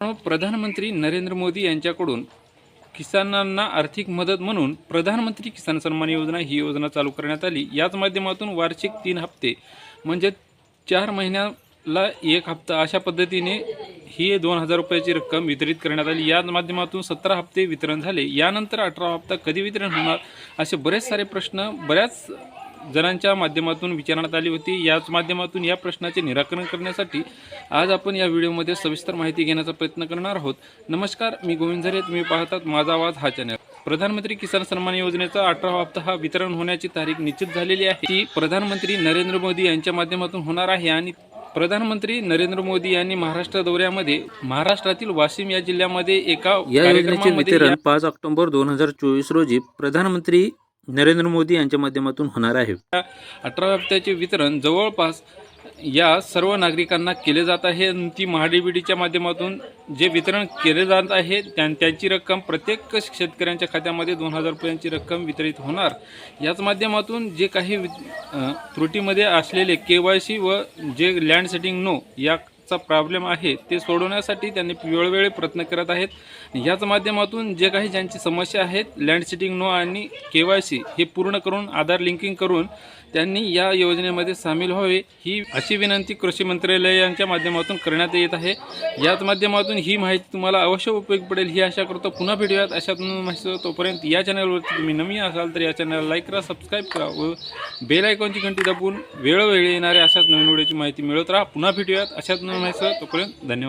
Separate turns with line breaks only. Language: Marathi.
प्रधानमंत्री नरेंद्र मोदी यांच्याकडून किसानांना आर्थिक मदत म्हणून प्रधानमंत्री किसान सन्मान योजना ही योजना चालू करण्यात आली. याच माध्यमातून वार्षिक तीन हप्ते म्हणजे चार महिन्याला एक हप्ता अशा पद्धतीने ही दोन हजार रुपयाची रक्कम वितरित करण्यात आली. या माध्यमातून सतरा हप्ते वितरण झाले. यानंतर अठरा हप्ता कधी वितरण होणार असे बरेच सारे प्रश्न बऱ्याच जणांच्या माध्यमातून विचारण्यात आली होती. याच माध्यमातून या प्रश्नाचे निराकरण करण्यासाठी आज आपण या व्हिडिओमध्ये सविस्तर माहिती घेण्याचा प्रयत्न करणार आहोत. नमस्कार मी गोविंद झरे. तुम्ही पाहतात माझा आवाज हा चॅनल. प्रधानमंत्री किसान सन्मान योजनेचा अठरावा हप्ता हा वितरण होण्याची तारीख निश्चित झालेली आहे. ती प्रधानमंत्री नरेंद्र मोदी यांच्या माध्यमातून होणार आहे आणि प्रधानमंत्री नरेंद्र मोदी यांनी महाराष्ट्र दौऱ्यामध्ये महाराष्ट्रातील वाशिम या जिल्ह्यामध्ये एका
या योजनेचे वितरण पाच ऑक्टोबर दोन हजार चोवीस रोजी प्रधानमंत्री नरेंद्र मोदी यांच्या माध्यमातून होणार आहे.
अठरा हप्त्याचे वितरण जवळपास या सर्व नागरिकांना केले जात आहे. ती महाडीबीडीच्या माध्यमातून जे वितरण केले जात आहे त्यां त्यांची रक्कम प्रत्येक शेतकऱ्यांच्या खात्यामध्ये दोन हजार रुपयांची रक्कम वितरित होणार. याच माध्यमातून जे काही वि- त्रुटीमध्ये असलेले के वाय सी व जे लँड सेटिंग नो चा प्रॉब्लेम आहे ते सोडवण्यासाठी त्यांनी वेळोवेळी प्रयत्न करत आहेत. याच माध्यमातून जे काही ज्यांची समस्या आहेत लँड सिटिंग नो आणि के वाय सी हे पूर्ण करून आधार लिंकिंग करून त्यांनी या योजनेमध्ये सामील व्हावे ही अशी विनंती कृषी मंत्रालय यांच्या माध्यमातून करण्यात येत आहे. याच माध्यमातून ही माहिती तुम्हाला अवश्य उपयोग पडेल ही आशा करतो पुन्हा भेटूयात. अशातून माहिती तोपर्यंत या चॅनलवरती तुम्ही नवीन असाल तर या चॅनलला लाईक करा सबस्क्राईब करा व बेल आयकॉनची घंटी दाबून वेळोवेळी येणाऱ्या अशाच नवीन व्हिडिओची माहिती मिळत राहा. पुन्हा भेटूयात. अशाच नवीन माहिती तोपर्यंत धन्यवाद.